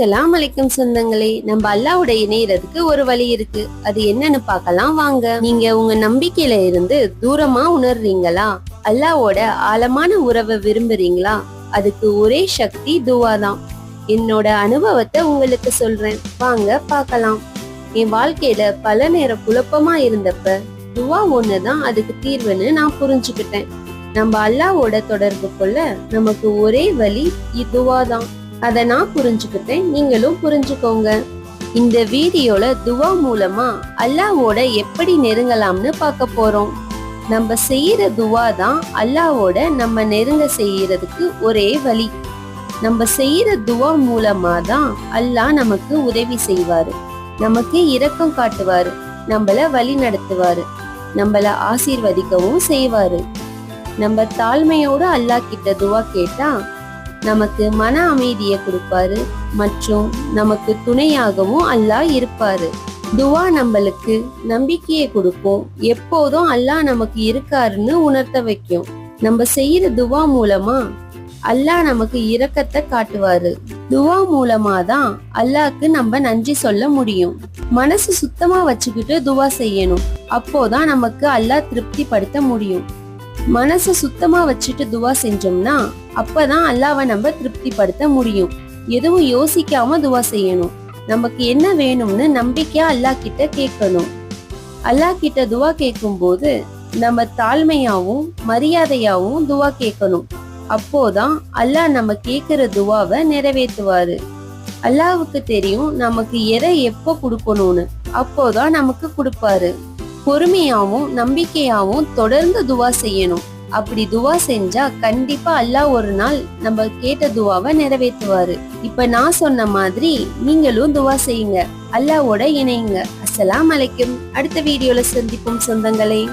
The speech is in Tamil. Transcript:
அஸ்ஸலாம் அலைக்கும் சொந்தங்களே நம்ம அல்லாவோட இணையறதுக்கு ஒரு வழி இருக்கு. அது என்னன்னு பார்க்கலாம் வாங்க. நீங்க உங்க நம்பிக்கையில இருந்து தூரமா உணர்றீங்களா? அல்லாவோட ஆழமான உறவை விரும்புறீங்களா? அதுக்கு ஒரே சக்தி துவா தான். என்னோட அனுபவத்தை உங்களுக்கு சொல்றேன். வாங்க பார்க்கலாம். என் வாழ்க்கையில பல நேரம் குழப்பமா இருந்தப்ப துவா ஒண்ணுதான் அதுக்கு தீர்வுன்னு நான் புரிஞ்சுக்கிட்டேன். நம்ம அல்லாவோட தொடர்பு கொள்ள நமக்கு ஒரே வழி இதுவா தான். அதை நான் புரிஞ்சுக்கிட்டேன். நீங்களும் புரிஞ்சுக்கோங்க. இந்த வீடியோல துவா மூலமா அல்லாவோட எப்படி நெருங்கலாம்னு பார்க்க போறோம். நம்ம செய்யற துவா தான் அல்லாவோட நம்ம நெருங்க செய்யறதுக்கு ஒரே வழி. நம்ம செய்யற துவா மூலமா தான் அல்லாஹ் நமக்கு உதவி செய்வாரு. நமக்கு இரக்கம் காட்டுவாரு. நம்மள வழி நடத்துவாரு. நம்மள ஆசீர்வதிக்கவும் செய்வாரு. நம்ம தாழ்மையோட அல்லாஹ் கிட்ட துவா கேட்டா நமக்கு மன அமைதியை கொடுப்பாரு மற்றும் நமக்கு துணையாகவும் அல்லாஹ் இருப்பாரு. துவா நம்மளுக்கு நம்பிக்கையை கொடுக்கும். எப்போதும் அல்லாஹ் நமக்கு இருக்காருன்னு உணர்த்த வைக்கும். நம்ம செய்யற துவா மூலமா அல்லாஹ் நமக்கு இரக்கத்தை காட்டுவாரு. துவா மூலமா தான் அல்லாஹ்க்கு நம்ம நன்றி சொல்ல முடியும். மனசு சுத்தமா வச்சுக்கிட்டு துவா செய்யணும். அப்போதான் நமக்கு அல்லாஹ் திருப்திப்படுத்த முடியும். மனசை சுத்தமா வச்சுட்டு துவா செஞ்சோம்னா அப்பதான் அல்லாவை நம்ம திருப்திப்படுத்த முடியும். எதுவும் யோசிக்காம துவா செய்யணும். நமக்கு என்ன வேணும்னு நம்பிக்கையா அல்லாஹ் கிட்ட கேட்கணும். அல்லாஹ் கிட்ட துவா கேட்கும்போது நம்ம தாழ்மையாவும் மரியாதையாவும் துவா கேட்கணும். அப்போதான் அல்லாஹ் நம்ம கேட்கிற துவாவை நிறைவேற்றுவாரு. அல்லாவுக்கு தெரியும் நமக்கு எதை எப்போ கொடுக்கணும்னு. அப்போதான் நமக்கு கொடுப்பாரு. பொறுமையாவும் நம்பிக்கையாவும் தொடர்ந்து துவா செய்யணும். அப்படி துவா செஞ்சா கண்டிப்பா அல்லாஹ் ஒரு நாள் நம்ம கேட்ட துவாவை நிறைவேற்றுவாரு. இப்ப நான் சொன்ன மாதிரி நீங்களும் துவா செய்யுங்க. அல்லாவோட இணையுங்க அஸ்லாம் அலைக்கும். அடுத்த வீடியோல சந்திப்போம் சொந்தங்களே.